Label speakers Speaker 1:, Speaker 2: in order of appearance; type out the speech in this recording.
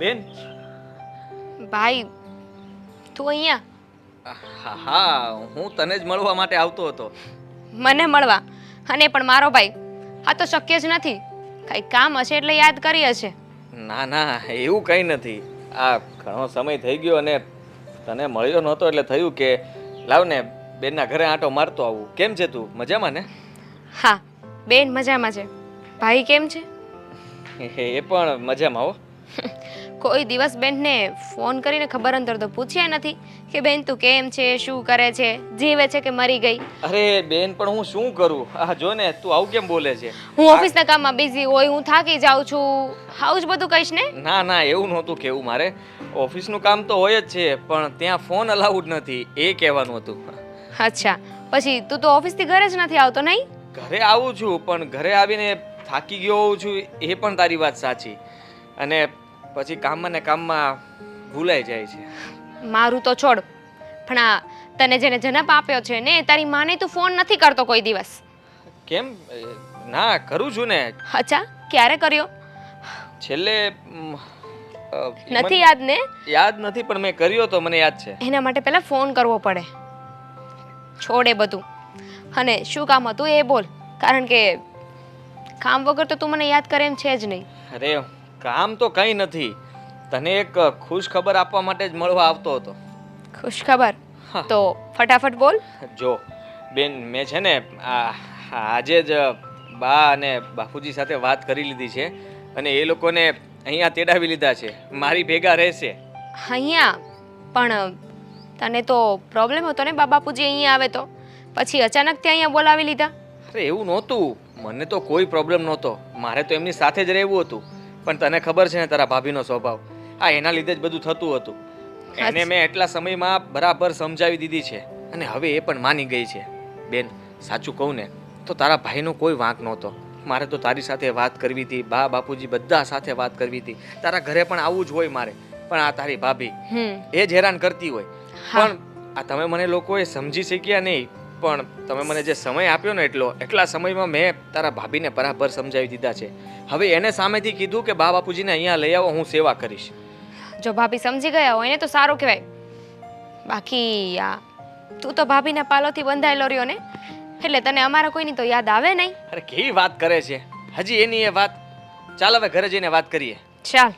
Speaker 1: બેન?
Speaker 2: ભાઈ તું અહીંયા?
Speaker 1: હા હા હું તને જ મળવા માટે આવતો હતો.
Speaker 2: મને મળવા? અને પણ મારો ભાઈ આ તો શક્ય જ નથી. કઈ કામ હશે એટલે યાદ કરી હશે.
Speaker 1: ના ના એવું કંઈ નથી. આ ઘણો સમય થઈ ગયો અને તને મળ્યો નહોતો એટલે થયું કે લાવ ને બેનના ઘરે આંટો મારતો આવું. કેમ છે તું? મજામાં ને?
Speaker 2: હા બેન મજામાં છે. ભાઈ કેમ છે?
Speaker 1: એ પણ મજામાં હો.
Speaker 2: કોઈ દિવસ બેનને ફોન કરીને ખબર અંતર તો પૂછ્યા નથી કે બેન તું કેમ છે શું કરે છે જીવે છે કે મરી ગઈ?
Speaker 1: અરે બેન પણ હું શું કરું? આ જો ને તું આવું કેમ બોલે છે?
Speaker 2: હું ઓફિસના કામમાં બિઝી હોય હું થાકી જાઉં છું. આવું જ બધું કહીશ ને?
Speaker 1: ના ના એવું નહોતું કેવું મારે. ઓફિસનું કામ તો હોય જ છે પણ ત્યાં ફોન અલાઉડ નથી એ કહેવાનું હતું.
Speaker 2: અચ્છા પછી તું તો ઓફિસથી ઘરે જ નથી આવતો નહીં?
Speaker 1: ઘરે આવું છું પણ ઘરે આવીને થાકી ગયો હોઉં છું એ પણ તારી વાત સાચી. અને પછી કામમાં ને કામમાં ભૂલાઈ જાય છે.
Speaker 2: મારું તો છોડ પણ આ તને જેને જન્મ આપ્યો છે ને તારી માને તું ફોન નથી કરતો કોઈ દિવસ.
Speaker 1: કેમ? ના કરું છું ને.
Speaker 2: અચ્છા ક્યારે કર્યો?
Speaker 1: છેલ્લે અ,
Speaker 2: નથી યાદ ને?
Speaker 1: યાદ નથી પણ મેં કર્યો તો મને યાદ છે.
Speaker 2: એના માટે પહેલા ફોન કરવો પડે. છોડ બધું. અને શું કામ હતું એ બોલ કારણ કે કામ વગર તો તું મને યાદ કરે એમ છે જ નહીં.
Speaker 1: અરે કામ તો કંઈ નથી. તને એક ખુશ ખબર આપવા માટે જ મળવા આવતો હતો.
Speaker 2: ખુશ ખબર? તો ફટાફટ બોલ.
Speaker 1: જો બેન મેં છે ને આ આજે જ બા અને બાપુજી સાથે વાત કરી લીધી છે અને એ લોકોને અહીંયા તેડાવી લીધા છે. મારી ભેગા રહેશે.
Speaker 2: અહીંયા? પણ તને તો પ્રોબ્લેમ હતો ને બા બાપુજી અહીંયા આવે તો? પછી અચાનક ત્યાં અહીંયા બોલાવી લીધા?
Speaker 1: અરે એવું નહોતું. મને તો કોઈ પ્રોબ્લેમ નહોતો. મારે તો એમની સાથે જ રહેવું હતું. પણ તને ખબર છે ને તારા ભાભીનો સ્વભાવ? આ એના લીધે જ બધું થતું હતું. એને મેં એટલા સમયમાં બરાબર સમજાવી દીધી છે. અને હવે એ પણ માની ગઈ છે. બેન સાચું કહું ને તો તારા ભાઈનો કોઈ વાંક નહોતો. મારે તો તારી સાથે વાત કરવી હતી બા બાપુજી બધા સાથે વાત કરવી હતી. તારા ઘરે પણ આવવું જ હોય મારે. પણ આ તારી ભાભી એ જ હેરાન કરતી હોય. પણ આ તમે મને લોકોએ સમજી શક્યા નહીં. પણ તમે મને જે સમય આપ્યો ને એટલો એટલા સમયમાં મેં તારા ભાભીને બરાબર સમજાવી દીધા છે. હવે એને સામેથી કીધું કે બા બાપુજીને અહીંયા લઈ આવો હું સેવા કરીશ.
Speaker 2: જો ભાભી સમજી ગયા હોય ને તો સારું કહેવાય. બાકી આ તું તો ભાભીના પાલોથી બંધાયેલો રહ્યો ને એટલે તને અમારા કોઈની તો યાદ આવે નહીં?
Speaker 1: અરે કેવી વાત કરે છે. હજી એની એ વાત ચાલ હવે ઘરે જઈને વાત કરીએ.
Speaker 2: ચાલ.